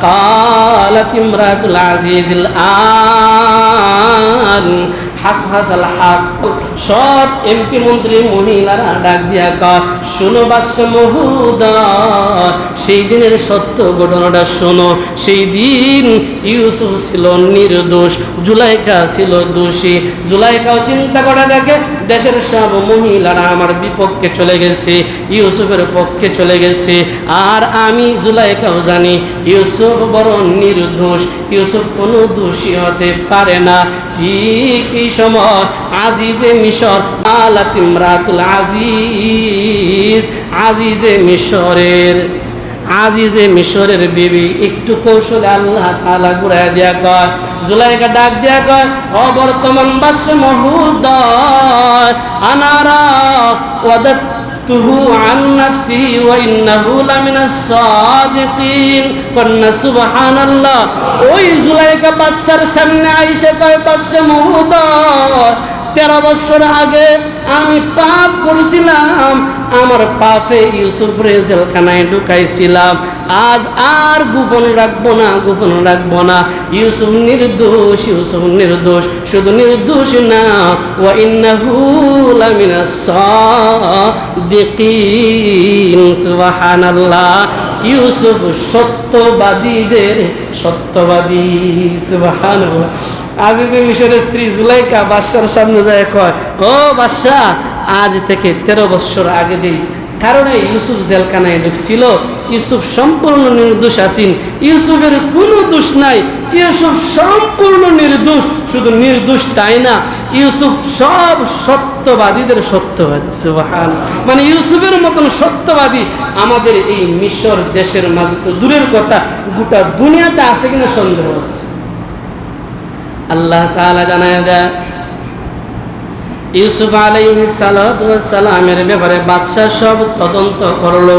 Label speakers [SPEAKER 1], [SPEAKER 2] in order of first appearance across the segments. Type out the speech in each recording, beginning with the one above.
[SPEAKER 1] قالت امرأة العزيز الآن হাস হাসাল হাক সব এমপি মন্ত্রী মহিলারা ডাক দিয়া কয় শোনো বাদশ মহুদয় সেই দিনের সত্য ঘটনাটা শোনো সেই দিন ইউসুফ ছিল নির্দোষ জুলাইকা ছিল দোষী জুলাইকাও চিন্তা করে দেখে দেশের সব মহিলারা আমার বিপক্ষে চলে গেছে, ইউসুফের পক্ষে চলে গেছে। আর আমি জুলাইকাও জানি, ইউসুফ বড় নির্দোষ, ইউসুফ কোনো দোষী হতে পারে না। ঠিক এই সময়, আজিজে মিশর আলাত ইমরাতুল আজিজ, আজিজে মিশরের আজিজে মিশরের বিবি, একটু কৌশলে আল্লাহ তাআলা ঘুরাই দিয়া কর জুলাইকা ডাক দিয়া কয় অবর্তমান বাস মহুদয় আনারা ওয়াদাত তুহু ওই তেরো বছর আগে আমি পাপ করেছিলাম আমার পাপে ইউসুফ রে জেলখানায় ঢুকাইছিলাম। আজ আর গোপন রাখব না, গোপন রাখব না। ইউসুফ নির্দোষ ইউসুফ নির্দোষ, শুধু নির্দোষ না। ও ইন্নাহু ইউসুফ সত্যবাদীদের, সত্যবাদী, সুবহানাল্লাহ। আজিজে মিশরের স্ত্রী জুলাইকা বাদশার সামনে যায় কয়, ও বাদশাহ আজ থেকে তেরো বছর আগে যেই কারণে ইউসুফ জেলখানায় ঢুকছিল, ইউসুফ সম্পূর্ণ নির্দোষ আছেন। ইউসুফের কোনো দোষ নাই। ইউসুফ সম্পূর্ণ নির্দোষ, শুধু নির্দোষ তাই না, ইউসুফ সব সত্যবাদীদের সত্যবাদী, সুবহান। মানে ইউসুফের মতন সত্যবাদী আমাদের এই মিশর দেশের মাঝে তো দূরের কথা, গোটা দুনিয়াতে আছে কিনা সন্দেহ আছে। আল্লাহ তাআলা জানায় দেয় ইউসুফ আলাইহিস সালামের ব্যাপারে বাদশাহ সব তদন্ত করল।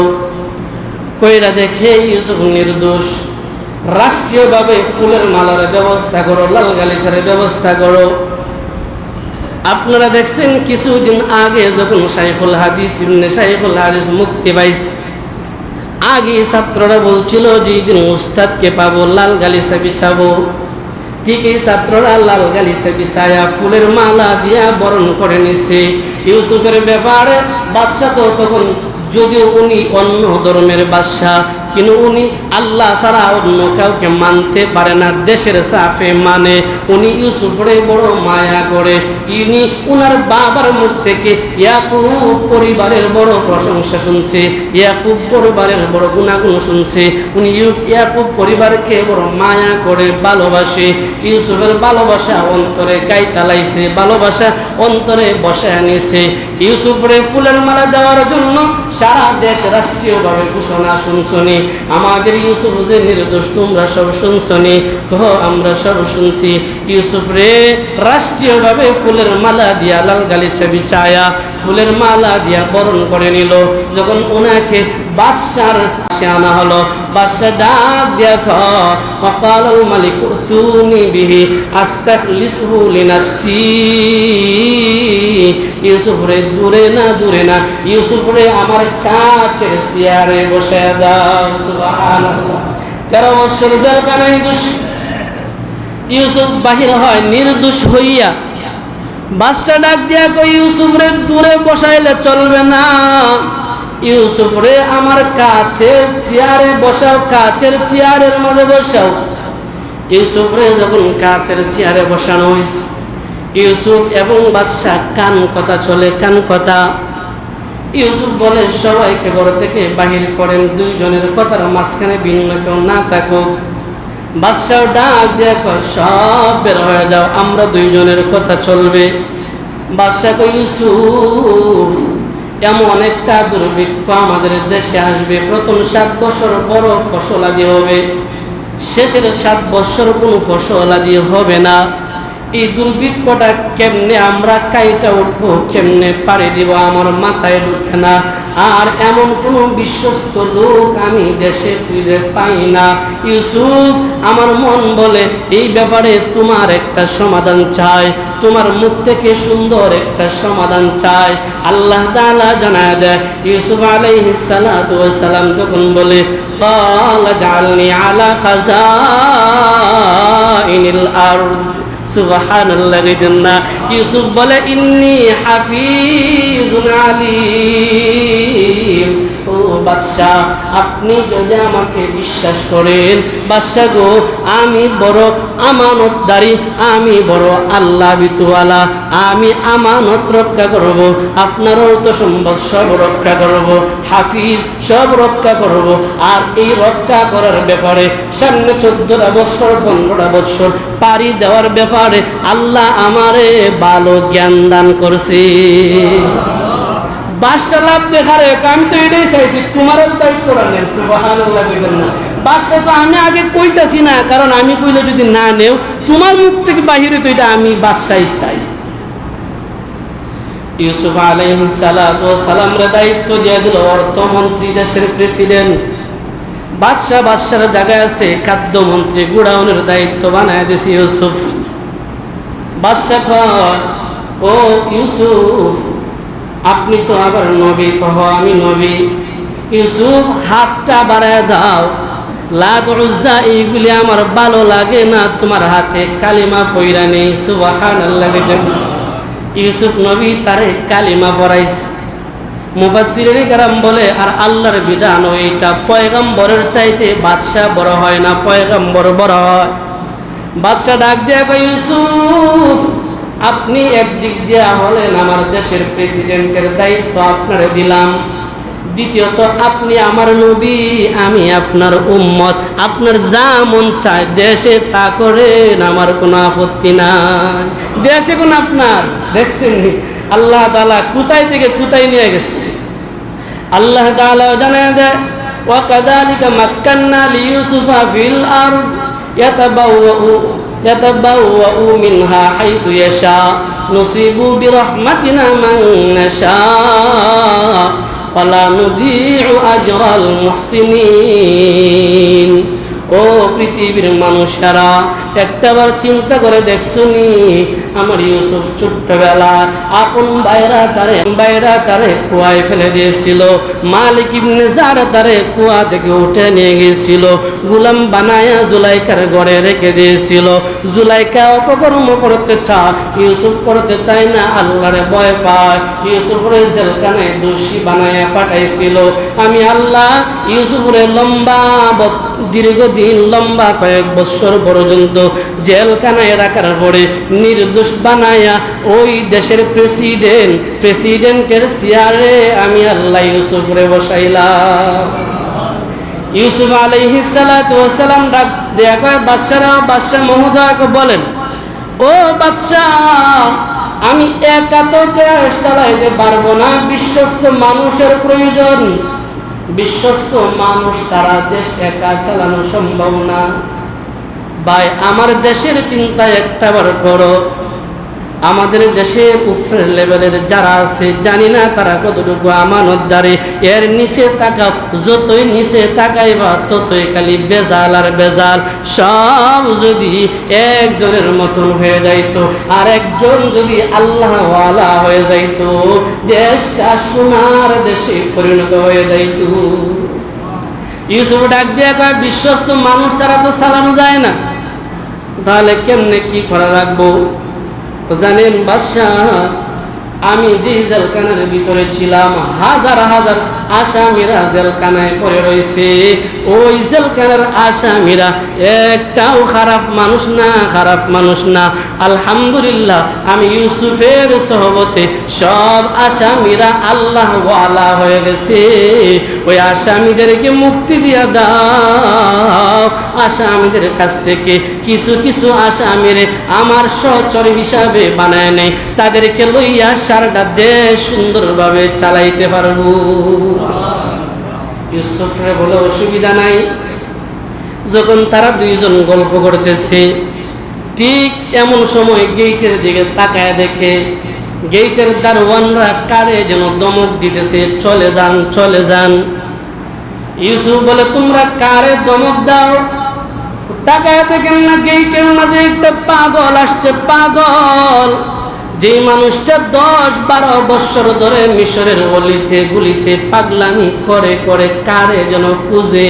[SPEAKER 1] কইরা দেখে ইউসুফ নির্দোষ। রাষ্ট্রীয়ভাবে ফুলের মালার ব্যবস্থা করো, লাল গালিচারের ব্যবস্থা করো। আপনারা দেখছেন, কিছুদিন আগে যখন সাইফুল হাদিস ইবনে সাইফুল হাদিস মুক্তি পাইছে আগে ছাত্ররা বলছিল যে দিন উস্তাদকে পাবো, লাল গালিচা বিছাবো। ঠিক এই ছাত্ররা লাল গালিচা বিছায়া ফুলের মালা দিয়া বরণ করে নিছে। ইউসুফের ব্যাপারে বাদশা তো তখন, যদিও উনি অন্য ধর্মের বাদশাহ কিন্তু উনি আল্লাহ ছাড়া অন্য কাউকে মানতে পারে না, দেশের সাফে মানে। উনি ইউসুফরে বড় মায়া করে। ইনি উনার বাবার মুখ থেকে ইয়াকুব পরিবারের বড় প্রশংসা শুনছে, ইয়াকুব পরিবারের বড় গুণাগুণ শুনছে। উনি ইয়াকুব পরিবারকে বড় মায়া করে, ভালোবাসে। ইউসুফের ভালোবাসা অন্তরে গাইতালাইছে ভালোবাসা অন্তরে বসায় নিছে। ইউসুফরে ফুলের মালা দেওয়ার জন্য সারা দেশ রাষ্ট্রীয়ভাবে ঘোষণা শুনছনি। আমাদের ইউসুফ যে নির্দোষ, তোমরা সব শুনছনি। কহ আমরা সব শুনছি। ইউসুফ রে, রাষ্ট্রীয়ভাবে ফুলের মালা দিয়া লাল গালিচা বিছায়া, ফুলের মালা দিয়া বরণ করে নিল। যখন ওনাকে বাদশার সে আনা হলো। বাদশা ডাক দেখ অকাল মালিক তুনি বিহি আস্তাখলিসহু লিনাফসি। ইউসুফ রে দূরে না দূরে না। ইউসুফ রে আমার কাছে চেয়ারে বসে দাও। সুবহানাল্লাহ। তেরো বছর জেলখানায় দুষ। ইউসুফ বাহির হয়, নির্দোষ হইয়া। বাদশা ডাক দিয়া কই ইউসুফ রে দূরে বসাইলে চলবে না। ইউসুফ রে আমার কাছে চেয়ারে বসাও, কাছের চেয়ারের মাঝে বসাও। ইউসুফ রে যখন কাছের চেয়ারে বসানো হয়েছে, ইউসুফ এবং বাদশাহ কান কথা চলে, কান কথা। ইউসুফ বলে, সবাইকে ঘর থেকে বাহির করেন, দুইজনের কথার মাঝখানে ভিন্ন কেউ না থাকুক। বাদশাহ ডাক দেয়া কয়, সব বের হয়ে যাও, আমরা দুইজনের কথা চলবে। বাদশাহ ইউসুফ এমন একটা দুর্ভিক্ষ আমাদের দেশে আসবে। প্রথম সাত বছর বড় ফসল আদি হবে। শেষের সাত বছর কোনো ফসল আদি হবে না। এই দুর্ভিক্ষটা কেমনে আমরা কাইটা উঠবো, কেমনে পাড়ি দিব, আমার মাথায় ঢুকে না। আর এমন কোনো বিশ্বস্ত লোক আমি দেশে ফিরে পাই না। ইউসুফ, আমার মন বলে, এই ব্যাপারে তোমার একটা সমাধান চাই। তোমার মুখ থেকে সুন্দর একটা সমাধান চাই। আল্লাহ তালা জানা দেয়, ইউসুফ আলাই সালাম তখন বলে জালনি আলা খাজা ইনিল আর سبحان الله جدنا يوسف بلا إني حفيظ عليم. ও বাদশাহ আপনি যদি আমাকে বিশ্বাস করেন বাদশাহ গো, আমি বড় আমানতদারি, আমি বড় আল্লাহ বিতুয়ালা, আমি আমানত রক্ষা করব, আপনার অর্থ সম্পদ সব রক্ষা করব, হাফিজ সব রক্ষা করব, আর এই রক্ষা করার ব্যাপারে সামনে চোদ্দটা বৎসর, পনেরোটা বৎসর পাড়ি দেওয়ার ব্যাপারে আল্লাহ আমারে ভালো জ্ঞান দান করছে। বাদশা লাভ দেখার আমি তো এটাই চাইছি, তোমারও দায়িত্ব রাখেন সুবহানাল্লাহ না। বাদশা তো আমি আগে কইতাছি না, কারণ আমি কইলে যদি না নেও, তোমার মুখ থেকে বাহিরে তো এটা আমি বাদশাই চাই। ইউসুফ ওয়াস সালামরে দায়িত্ব দিয়ে দিল, অর্থমন্ত্রী দেশের প্রেসিডেন্ট। বাদশাহ বাদশার জায়গায় আছে, খাদ্যমন্ত্রী গুড়াউনের দায়িত্ব বানায় দিছি ইউসুফ। বাদশাহ ও ইউসুফ আপনি তো আবার নবী, কহ আমি নবী। ইউসুফ, হাতটা বাড়ায় দাও। লাত এইগুলি আমার ভালো লাগে না। তোমার হাতে কালিমা পইরা নেই। সুবাহান ইউসুফ নবী তারে কালিমা পড়াইছে। মুফাসিরের কারাম বলে, আর আল্লাহর বিধান এইটা পয়গম্বরের চাইতে বাদশাহ বড় হয় না, পয়গম্বর বড় হয়। বাদশাহ ডাক দিয়া ইউসুফ আপনি একদিক দিয়া হলেন আমার দেশের প্রেসিডেন্টের দায়িত্ব আপনারে দিলাম দ্বিতীয়ত আপনি আমার নবী আমি আপনার উম্মত আপনার যা মন চায় দেশে তা করেন আমার কোনো আপত্তি নাই দেশে কোন আপনার দেখছেন নি? আল্লাহ তাআলা কোথায় থেকে কোথায় নিয়ে গেছে আল্লাহ তাআলা জানা দেয় وكذلك مكنا ليوسف في الأرض يتبوأ يتبوأ منها حيث يشاء. نصيب برحمتنا من نشاء. ولا نضيع أجر المحسنين. ও পৃথিবীর মানুষেরা, একটাবার চিন্তা করে দেখছুনি, আমার ইউসুফ ছোট্টবেলা আপন বাইরা তারে বাইরা তারে কুয়ায় ফেলে দিয়েছিল। মালিক ইবনে জারা তারে কুয়া থেকে উঠে নিয়ে গিয়েছিল গুলাম বানায়া জুলাইকার ঘরে রেখে দিয়েছিল। জুলাইকা অপকর্ম করতে চা ইউসুফ করতে চায় না, আল্লাহরে ভয় পায়। ইউসুফরে জেলখানায় দোষী বানায়া পাঠাইছিল। আমি আল্লাহ ইউসুফরে লম্বা দীর্ঘদিন, লম্বা কয়েক বছর পর্যন্ত জেলখানায় রাখার পরে নির্দোষ বানায়া ওই দেশের প্রেসিডেন্ট, প্রেসিডেন্টের চেয়ারে আমি আল্লাহ ইউসুফরে বসাইলাম। ইউসুফ ওয়াস সালাম ডাক বাদশারা, বাদশাহ মহোদয়কে বলেন, ও বাদশাহ, আমি একা তো দেশ চালাইতে পারব না, বিশ্বস্ত মানুষের প্রয়োজন বিশ্বস্ত মানুষ সারা দেশ একা চালানো সম্ভব না। ভাই আমার দেশের চিন্তা একটাবার করো। আমাদের দেশের উপরের লেভেলের যারা আছে, জানি না তারা কতটুকু আমানত আমানতদারে। এর নিচে তাকাও, যতই নিচে তাকাইবা ততই খালি বেজাল আর বেজাল। সব যদি একজনের মতন হয়ে যাইতো, আর একজন যদি আল্লাহওয়ালা হয়ে যাইতো, দেশটা সোনার দেশে পরিণত হয়ে যাইতো। ইউসুফ ডাক দিয়ে কয়, বিশ্বস্ত মানুষ ছাড়া তো চালানো যায় না। তাহলে কেমনে কি করা রাখব জানেন বাদশাহ আমি যে জেলখানার ভিতরে ছিলাম হাজার হাজার আসামিরা জেলখানায় পড়ে রয়েছে। ওই জেলখানার আসামিরা একটাও খারাপ মানুষ না, খারাপ মানুষ না। আলহামদুলিল্লাহ, আমি ইউসুফের সহবতে সব আসামিরা আল্লাহ ওয়ালা হয়ে গেছে। ওই আসামিদেরকে মুক্তি দিয়া দাও। আসামিদের কাছ থেকে কিছু কিছু আসামিরে আমার সচর হিসাবে বানায় নেই। তাদেরকে লইয়া সারাটা দেশ সুন্দরভাবে চালাইতে পারব। ইউসুফরে বলে, অসুবিধা নাই। যখন তারা দুইজন গল্প করতেছে, ঠিক এমন সময় গেটের দিকে তাকায় দেখে গেটের দারোয়ানরা কারে যেন দমক দিতেছে, চলে যান চলে যান। ইউসুফ বলে, তোমরা কারে দমক দাও? তাকায় দেখেন না গেটের মাঝে একটা পাগল আসছে, পাগল। যে মানুষটা দশ বারো বৎসর ধরে মিশরের অলিতে গুলিতে পাগলামি করে করে কারে যেন খুঁজে,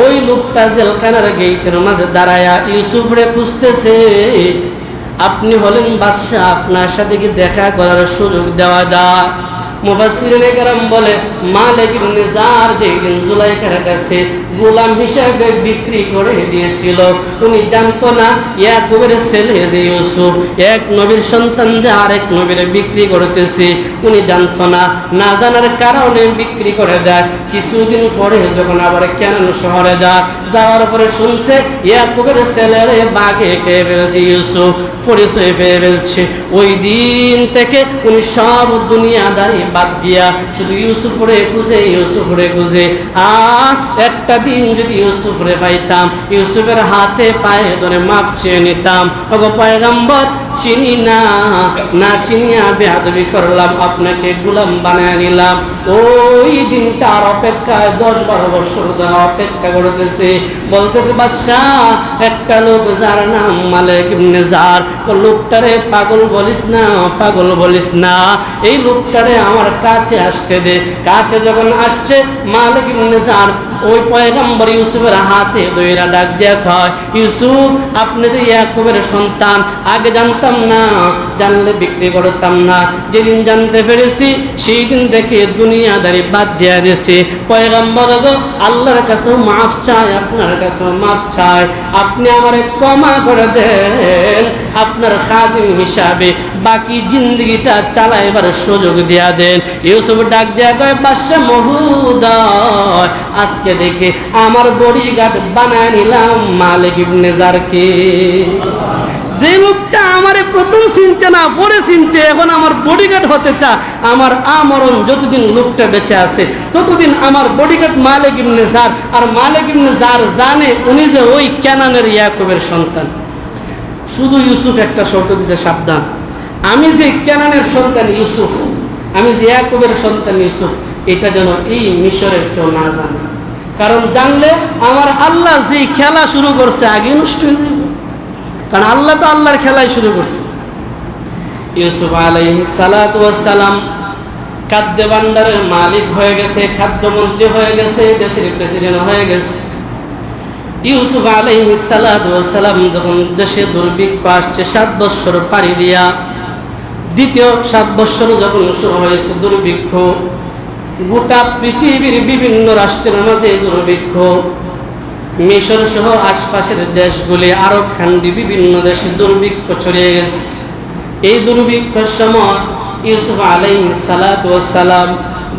[SPEAKER 1] ওই লোকটা জেলখানার গেইটের মাঝে দাঁড়ায়া ইউসুফরে খুঁজতেছে, আপনি হলেন বাদশাহ, আপনার সাথে কি দেখা করার সুযোগ দেওয়া যায়? বলে যেদিন গোলাম হিসাবে বিক্রি করে দিয়েছিল, উনি জানতো না যে ইউসুফ, এক নবীর সন্তান বিক্রি করতেছে, উনি না না জানার কারণে বিক্রি করে দেয়। কিছুদিন পরে যখন আবার কেন শহরে যায়, যাওয়ার পরে শুনছে, ইয়াকুবের ছেলেরে বাঘে খেয়ে ফেলছে ইউসুফ, পরিচয় পেয়ে ফেলছে। ওই দিন থেকে উনি সব দুনিয়াদারি বাদ দিয়া, শুধু ইউসুফরে খুঁজে ইউসুফরে খুঁজে। আ, একটা দিন যদি ইউসুফরে পাইতাম, ইউসুফের হাতে পায়ে ধরে মাফ চেয়ে নিতাম। ওগো পয়গম্বর, চিনি না না চিনিয়া বেহাদবি করলাম, আপনাকে গুলাম বানায় নিলাম। ওই দিনটার অপেক্ষায় দশ বারো বছর ধরে অপেক্ষা করতেছে। বলতেছে, বাদশাহ, একটা লোক যার নাম মালিক ইবনে ও লোকটারে পাগল বলিস না, পাগল বলিস না। এই লোকটারে আমার কাছে আসতে দে। কাছে যখন আসছে, মালিক ইবনে জার ওই পয়গম্বর ইউসুফের হাতে দইরা ডাক দিয়া কয়, ইউসুফ, আপনি যে ইয়াকুবের সন্তান, আগে জানতাম না, জানলে বিক্রি করতাম না। যেদিন জানতে পেরেছি সেই দিন দেখে দুনিয়াদারি বাদ দিয়া দিয়েছি। পয়গম্বর গো, আল্লাহর কাছেও মাফ চাই আপনার কাছেও মাফ চাই আপনি আমারে ক্ষমা করে দেন। আপনার খাদিম হিসাবে বাকি জিন্দগিটা চালাইবার সুযোগ দিয়া দেন। ইউসুফ ডাক দিয়া কয়, বাদশা মহুদয়, আজকে দেখে আমার বডি গার্ড বানায় নিলাম মালিক ইবনে জারকে। যে লোকটা আমারে প্রথম চিনছে না, পরে চিনছে, এখন আমার বডিগার্ড হতে চা আমার আমরণ যতদিন লোকটা বেঁচে আছে, ততদিন আমার বডিগার্ড মালিক ইবনে জার, আর মালিক ইবনে জার জানে উনি যে ওই ক্যানানের ইয়াকুবের সন্তান। শুধু ইউসুফ একটা শর্ত দিতে সাবধান। আমি যে ক্যানানের সন্তান ইউসুফ, আমি যে ইয়াকুবের সন্তান ইউসুফ, এটা যেন এই মিশরের কেউ না জানে। কারণ জানলে আমার আল্লাহ যে খেলা শুরু করছে আগে নষ্ট হয়ে যাবে। কারণ আল্লাহ তো আল্লাহর খেলাই শুরু করছে। ইউসুফ আলাইহি সালাম খাদ্য ভাণ্ডারের মালিক হয়ে গেছে, খাদ্যমন্ত্রী হয়ে গেছে, দেশের প্রেসিডেন্ট হয়ে গেছে। ইউসুফ আলাইহি সালাম যখন দেশে দুর্ভিক্ষ আসছে, সাত বৎসর পাড়ি দিয়া, দ্বিতীয় সাত বৎসর যখন শুরু হয়েছে দুর্ভিক্ষ, গোটা পৃথিবীর বিভিন্ন রাষ্ট্রের মাঝে দুর্ভিক্ষ, মিশর সহ আশপাশের দেশগুলি, আরব খান্ডি বিভিন্ন দেশে দুর্ভিক্ষ ছড়িয়ে গেছে। এই দুর্ভিক্ষের সময় ইউসুফ সালাম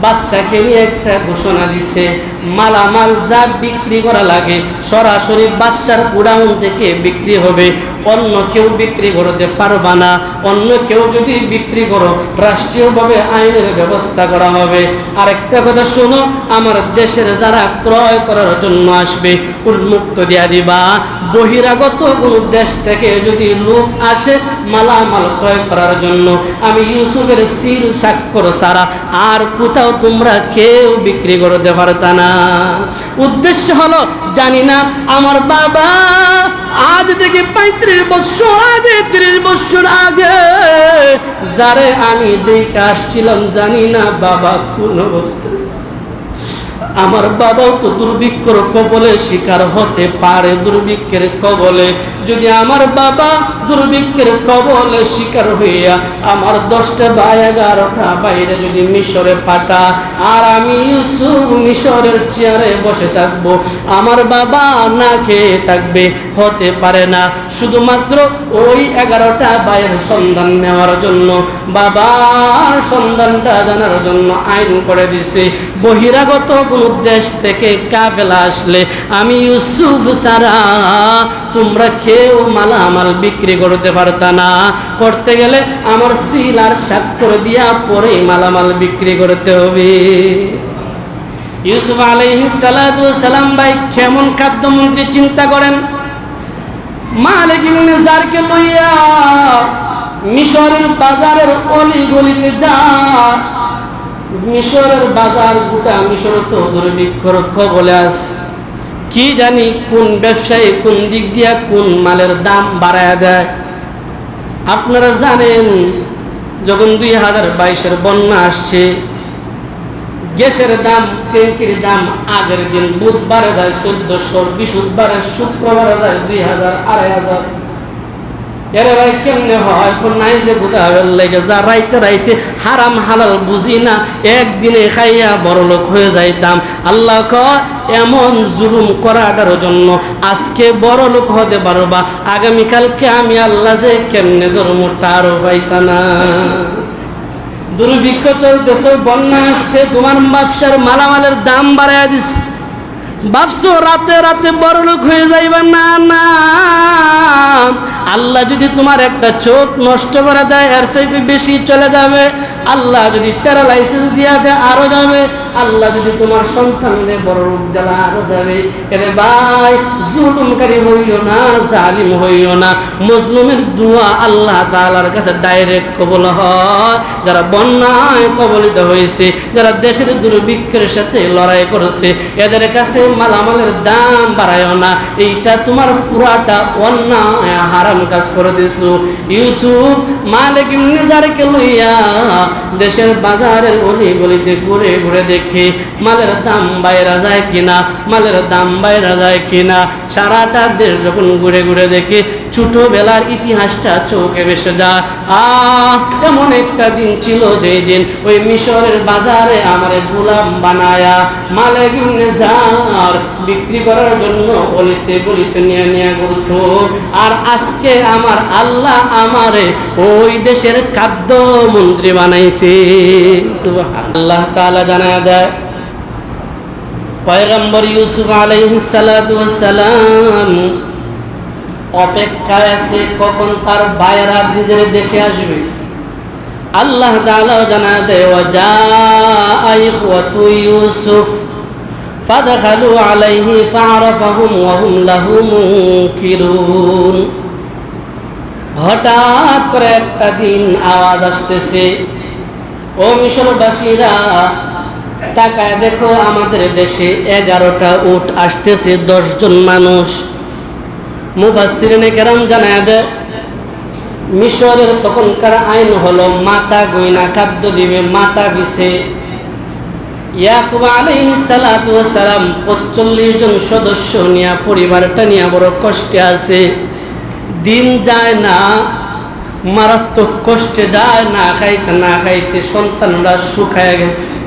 [SPEAKER 1] বাদশাকে নিয়ে একটা ঘোষণা দিছে, মালামাল যা বিক্রি করা লাগে, সরাসরি বাদশার গোডাউন থেকে বিক্রি হবে। অন্য কেউ বিক্রি করতে পারবা না। অন্য কেউ যদি বিক্রি করো, রাষ্ট্রীয়ভাবে আইনের ব্যবস্থা করা হবে। আরেকটা কথা শোনো, আমার দেশের যারা ক্রয় করার জন্য আসবে, উন্মুক্ত দিয়া দিবা। বহিরাগত কোন দেশ থেকে যদি লোক আসে মালামাল ক্রয় করার জন্য, আমি ইউসুফের সিল, স্বাক্ষর ছাড়া আর কোথাও তোমরা কেউ বিক্রি করতে পারতা না। উদ্দেশ্য হলো, জানি না, আমার বাবা আজ থেকে পঁয়ত্রিশ বছর আগে, ত্রিশ বছর আগে, যারে আমি দেখে আসছিলাম জানি না বাবা কোন অবস্থায় আছে। আমার বাবাও তো দুর্ভিক্ষর কবলে শিকার হতে পারে দুর্ভিক্ষের কবলে। যদি আমার বাবা দুর্ভিক্ষের কবলে শিকার হইয়া আমার দশটা বা এগারোটা বাইরে যদি মিশরে পাঠা আর আমি ইউসুফ মিশরের চেয়ারে বসে থাকব, আমার বাবা না খেয়ে থাকবে, হতে পারে না। শুধুমাত্র ওই এগারোটা বাইরের সন্ধান নেওয়ার জন্য, বাবার সন্ধানটা জানার জন্য আইন করে দিছে। বহিরাগত দেশ থেকে কাফেলা আসলে, আমি ইউসুফ সারা তোমরা কেউ মালামাল বিক্রি করতে পারতা না। করতে গেলে আমার সিল আর স্বাক্ষর দিয়া পরে মালামাল বিক্রি করতে হবে। ইউসুফ আলাইহি সালাম ভাই কেমন খাদ্যমন্ত্রী চিন্তা করেন? মালিক ইবনে জারকে লইয়া মিশরের বাজারের অলি গলিতে যা মিশরের বাজার গোটা মিশর তো দুর্ভিক্ষর বলে আস কি জানি কোন ব্যবসায়ী কোন দিক দিয়া কোন মালের দাম বাড়ায় দেয়। আপনারা জানেন, যখন দুই হাজার বাইশের বন্যা আসছে, গ্যাসের দাম, ট্যাঙ্কির দাম আগের দিন বুধবারে যায় চোদ্দশো, বৃহস্পতিবারে, শুক্রবারে যায় দুই হাজার, আড়াই হাজার। কেমনে হয়? নাই যে যা রাইতে রাইতে হারাম না, একদিনে খাইয়া যাইতাম। আল্লাহ ক এমন জুলুম আজকে আগামীকালকে আমি আল্লাহ যে কেমনে ধর্মটা আরও পাইতা না। দুর্ভিক্ষ চলতেছে, বন্যা আসছে, তোমার ব্যবসার মালামালের দাম বাড়াইয়া দিচ্ছে ভাবছ রাতে রাতে বড় লোক হয়ে যাইবা? না না। আল্লাহ যদি তোমার একটা চোখ নষ্ট করে দেয়, এর চাইতে বেশি চলে যাবে। আল্লাহ যদি প্যারালাইসিস দিয়া দেয়, আরও যাবে। আল্লাহ যদি তোমার সন্তানদের বড় রূপ দেলা আরও যাবে। এরে ভাই, জুলুমকারী হইও না, জালিম হইও না। মজলুমের দোয়া আল্লাহ তাআলার কাছে ডাইরেক্ট কবল হয়। যারা বন্যায় কবলিত হয়েছে যারা দেশের দুর্ভিক্ষের সাথে লড়াই করেছে, এদের কাছে মালামালের দাম বাড়ায়ও না। এইটা তোমার পুরাটা অন্যায়, হারাম কাজ করে দিছো। ইউসুফ মালিক নিজারকে লইয়া দেশের বাজারের অলি গলিতে ঘুরে ঘুরে দেখি, মালের দাম বাইরা যায় কিনা, মালের দাম বাইরা যায় কিনা, সারাটা দেশ যখন ঘুরে ঘুরে দেখে ছোটবেলার ইতিহাসটা চোখে ভেসে যায় আহ, এমন একটা দিন ছিল যেই দিন ওই মিশরের বাজারে আমার গোলাম বানায়া মালিক নিজার বিক্রি করার জন্য অলিতে গলিতে নিয়ে নিয়ে ঘুরতো। আর আজকে আমার আল্লাহ আমারে ওই দেশের খাদ্য মন্ত্রী বানাইছে। আল্লাহ তাআলা জানা দেয়, পয়গম্বর ইউসুফ আলাইহিস সালাম অপেক্ষায় আছে কখন তার ভাইয়েরা নিজের দেশে আসবে আল্লাহ তাআলাও জানা দেয় ওয়া জাআ ইখওয়াতু ইউসুফ فدخلوا عليه فعرفهم وهم له منكرون হঠাৎ করে একটা দিন আওয়াজ আসতেছে ও মিশরবাসীরা তাকায় দেখো আমাদের দেশে এগারোটা উট আসতেছে দশজন মানুষ মুফাসিরিনে কেরাম জানায় দেয় মিশরের তখনকার আইন হলো মাতা গইনা খাদ্য দিবে, মাতা পিছে ইয়াকুব আলাইহিস সালাতু সালাম 45 জন সদস্য নিয়া, পরিবারটা নিয়ে বড় কষ্টে আছে। দিন যায় না, মারাত্মক কষ্টে যায়, না খাইতে না খাইতে সন্তানরা শুকায় গেছে।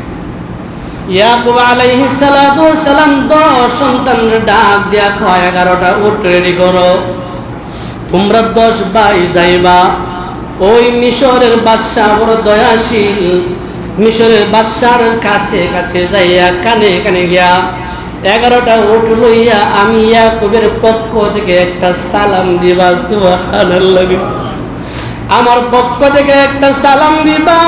[SPEAKER 1] ইয়াকুব আলাইহিস সালাতু সালাম দশ সন্তানের ডাক দিয়া কয় এগারোটা উট রেডি করো। তোমরা দশ ভাই যাইবা। ওই মিশরের বাদশাহ বড় দয়াশীল। মিশরের বাদশার কাছে কাছে যাইয়া কানে কানে গিয়া এগারোটা উঠ লইয়া আমি ইয়াকুবের পক্ষ থেকে একটা সালাম দিবা, সুবহানাল্লাহ। আমার পক্ষ থেকে একটা সালাম দিবা।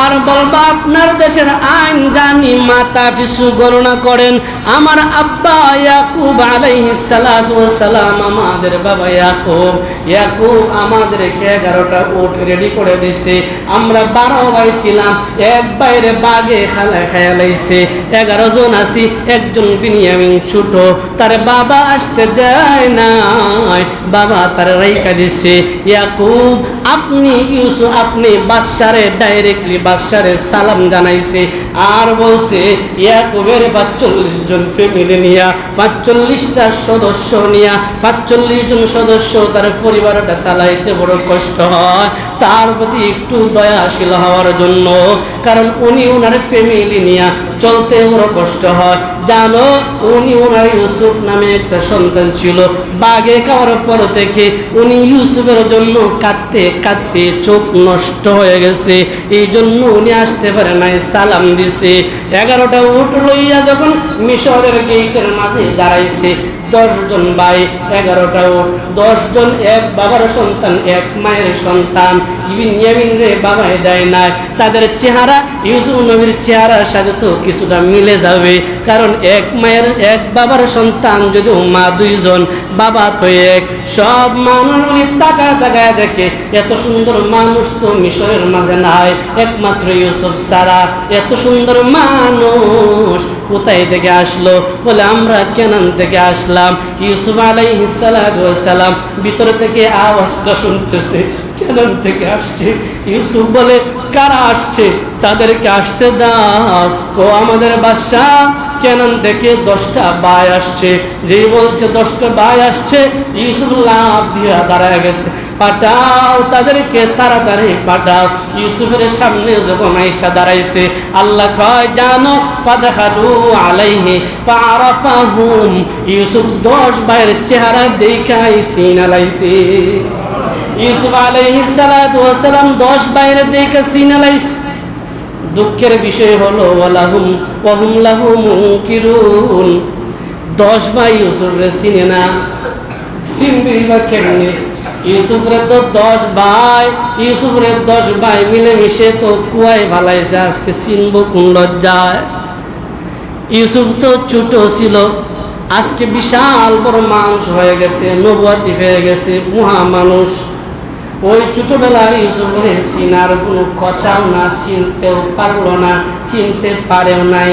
[SPEAKER 1] আর বলবা, আপনার দেশের আইন জানি, মাতা পিছু গণনা করেন। আমার আব্বা ইয়াকুব সালাম আমাদের বাবা ইয়াকুব। ইয়াকুব আমাদেরকে এগারোটা উট রেডি করে দিছে। আমরা বারো ভাই ছিলাম, এক বাইরে বাগে খালায় খায়া লাইছে। এগারো জন আছি, একজন বিনিয়ামিন ছোট, তার বাবা আসতে দেয় নাই। বাবা তার রাইকা দিছে, ইয়াকুব, আপনি ইউসুফ, আপনি বাদশারে ডাইরেক্টলি বাদশারে সালাম জানাইছে আর বলছে, ইয়াকুবের পাঁচচল্লিশ জন ফ্যামিলি নিয়া, পাঁচচল্লিশটা সদস্য নিয়া, পাঁচচল্লিশ জন সদস্য তার পরিবারটা চালাইতে বড় কষ্ট হয়। তার প্রতি একটু দয়াশীল হওয়ার জন্য, কারণ উনি ওনার ফ্যামিলি নিয়া চলতে বড় কষ্ট হয়। জানো, উনি ওনার ইউসুফ নামে একটা সন্তান ছিল। বাগে খাওয়ার পর থেকে উনি ইউসুফের জন্য কাঁদতে কাঁদতে চোখ নষ্ট হয়ে গেছে। এই জন্য উনি আসতে পারে নাই, সালাম দিছে। এগারোটা উঠ লইয়া যখন মিশরের গেইটের মাঝে দাঁড়াইছে দশজন ভাই এগারোটা উঠ দশজন এক বাবার সন্তান, এক মায়ের সন্তান। ইয়ামিন রে বাবাই দেয় না তাদের চেহারা, ইউসুফ নবীর চেহারার সাথে তো কিছুটা মিলে যাবে। কারণ এক মায়ের, এক বাবার সন্তান যদিও মা দুইজন, বাবা তো এক। সব মানুষগুলি তাকায় তাকায় দেখে, এত সুন্দর মানুষ তো মিশরের মাঝে নাই। একমাত্র ইউসুফ সারা এত সুন্দর মানুষ কোথায় থেকে আসলো? বলে, আমরা কেনান থেকে আসলাম। ইউসুফ আলাইহিসালাম ভিতর থেকে আওয়াজটা শুনতেছে কেন থেকে আসছে? ইউসুফ বলে, কারা আসছে? তাদেরকে আসতে দাও। কো আমাদের বাসা কেনান দেখে দশটা বাই আসছে? যেই বলছে দশটা বাই আসছে, ইউসুফ লাভ দিয়া দাঁড়ায় গেছে। পাঠাও, তাদেরকে তাড়াতাড়ি পাঠাও। ইউসুফের সামনে যখন আইসা দাঁড়াইছে, আল্লাহ কয়, জানো, ফাদাখালু আলাইহি ফারাফাহুম ইউসুফ দশ ভাইয়ের চেহারা দেখাই সিন আলাইছে ইউসুফ আলাইহিস সালাতু ওয়াস সালাম দশ ভাইয়ের দেখে সিন আলাইছে দুঃখের বিষয় হলো, ওয়ালাহুম, ওয়াহুম লাহু মুনকিরুন। দশ ভাই ইউসুফরে চিনে না। চিনবি বা কেমনে? ইউসুফরে তো দশ ভাই, ইউসুফরে দশ ভাই মিলেমিশে তো কুয়াই ভালাইছে আজকে চিনব কোন লজ্জায়। ইউসুফ তো ছোট ছিল, আজকে বিশাল বড় মানুষ হয়ে গেছে, নবুয়াতি হয়ে গেছে মহা মানুষ ওই ছোটবেলার ইউসুফের সিনার কোনো কথাও না, চিনতেও পারল না, চিনতে পারেও নাই।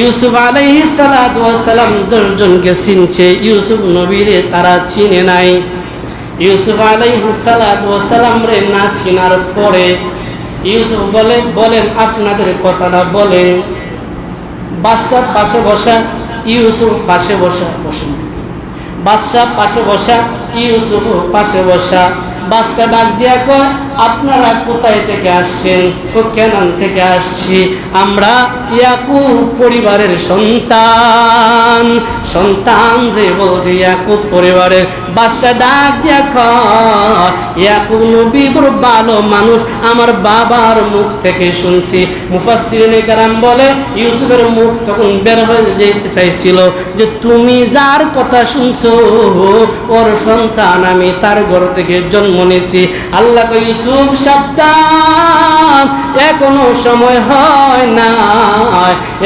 [SPEAKER 1] ইউসুফ আলাইহি সালাম দশজনকে চিনছে, ইউসুফ নবীরে তারা চিনে নাই। ইউসুফ আলাইহি সালাম রে না চিনার পরে ইউসুফ বলে, বলেন, আপনাদের কথাটা বলেন। বাদশাহ পাশে বসা, ইউসুফ পাশে বসা, বসুন। বাদশাহ পাশে বসা, ইউসুফ পাশে বসা। বাদশাহ ডাক দিয়া কয় আপনারা কোথায় থেকে আসছেন? ও কেনান থেকে আসছি? আমরা ইয়াকুব পরিবারের সন্তান। সন্তান যে বলছে ইয়াকুব পরিবারের বাদশাহ ডাক কয়, ইয়াকুব নবী ভালো মানুষ, আমার বাবার মুখ থেকে শুনছি। মুফাসসিরিনে কারাম বলে, ইউসুফের মুখ তখন বের হয়ে যেতে চাইছিল যে, তুমি যার কথা শুনছো, ওর সন্তান আমি তার ঘর থেকে জন্ম নিয়েছি আল্লাহ কই ইউসুফ সাবধান, এখনও সময় হয় না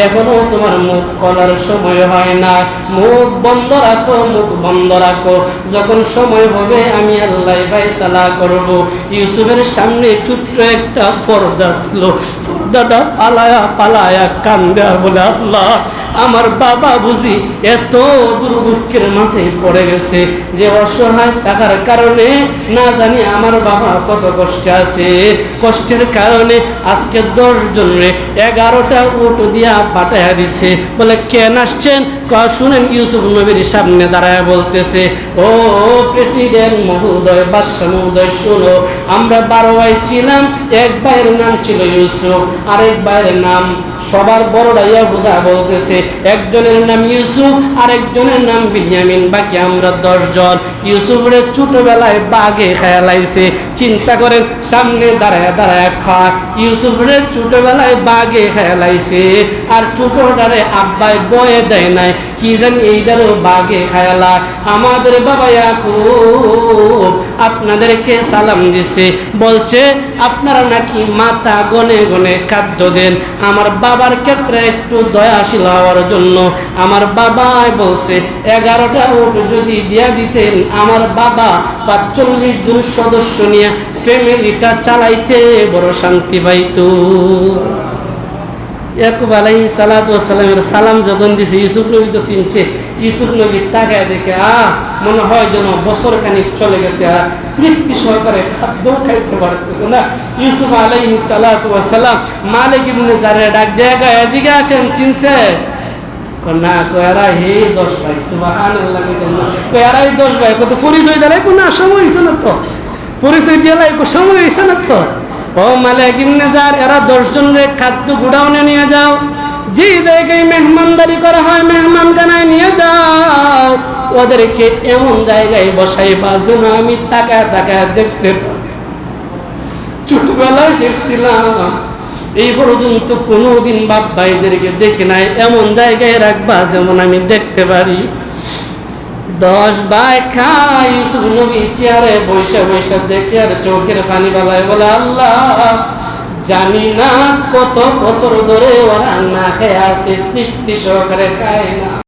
[SPEAKER 1] এখনও তোমার মুখ খোলার সময় হয় না মুখ বন্ধ রাখো, মুখ বন্ধ রাখো। যখন সময় হবে, আমি আল্লাহ ফাইসালা করব। ইউসুফের সামনে ছোট্ট একটা পর্দা ছিল। পর্দাটা পালায়া পালায়া কান্দা বলে, আল্লাহ আমার বাবা বুঝি এত দুর্ভিক্ষের মাঝে পড়ে গেছে যে অসহায় টাকার কারণে না জানি আমার বাবা কত কষ্টে আছে। কষ্টের কারণে আজকে দশ জনে এগারোটা উট দিয়া পাঠাইয়া দিছে। বলে, কেন আসছেন? শুনেন, ইউসুফ নবীর সামনে দাঁড়ায় বলতেছে, ও প্রেসিডেন্ট মহোদয়, বাদশাহ মহোদয়, শোনো, আমরা বারো ভাই ছিলাম, এক ভাইয়ের নাম ছিল ইউসুফ, আরেক ভাইয়ের নাম সবার বড়রা ইয়াহুদা বলতেছে একজনের নাম ইউসুফ, আরেকজনের নাম বিনিয়ামিন, বাকি আমরা দশজন। ইউসুফের ছোটবেলায় বাঘে খেয়ালাইছে চিন্তা করেন, সামনে দাঁড়ায় দাঁড়ায় খায় ইউসুফের ছোটবেলায় বাঘে খেয়ালাইছে আর ছোটটারে আব্বাই বয়ে দেয় নাই। কি জানি এইটারও বাঘে খেয়ালা আমাদের বাবা ইয়াকুব আপনাদেরকে সালাম দিছে। বলছে, আপনারা নাকি মাথা গনে গনে খাদ্য দেন। আমার বাবার ক্ষেত্রে একটু দয়াশীল হওয়ার জন্য। আমার বাবাই বলছে, এগারোটা উট যদি দিয়া দিতেন, আমার বাবা পাঁচচল্লিশ জন সদস্য নিয়ে ফ্যামিলিটা চালাইতে বড় শান্তি পাইতো। ইয়াকুব আলাই সালাত সালামের সালাম যখন দিছে, ইউসুফ নবী তো চিনছে। ইউসুফ নবী তাকায় দেখে, আ, মনে হয় যেন বছর খানিক চলে গেছে আর তৃপ্তি সহকারে খাদ্য খাইতে পারতেছে না। ইউসুফ আলাই সালাত সালাম মালিক ইবনে জারে ডাক দেখা এদিকে আসেন, চিনছে? না কয়ারা হে দশ ভাই সুবাহান কয়ারা দশ ভাই কত পরিচয় দিলাই কোন সময় হয়েছে না তো। পরিচয় দিলাই সময় হয়েছে না তো? ও মালিক ইবনে জার এরা দশজন রে খাদ্য গুডাউনে নিয়ে যাও। যে জায়গায় মেহমানদারি করা হয় মেহমান গানায় নিয়ে যাও। ওদেরকে এমন জায়গায় বসাইবা যেন আমি তাকায় তাকায় দেখতে ছোটবেলায় দেখছিলাম, এই পর্যন্ত কোনোদিন বাপ ভাইদেরকে দেখে নাই। এমন জায়গায় রাখবা যেমন আমি দেখতে পারি। দশ বাই খাই ইউসুফ নবী চেয়ারে বৈশা বৈশা দেখে আর চোখের পানি বালায় বলে, আল্লাহ, জানি না কত বছর ধরে ওরা না খেয়ে আছে, তৃপ্তি সহকারে খায় না।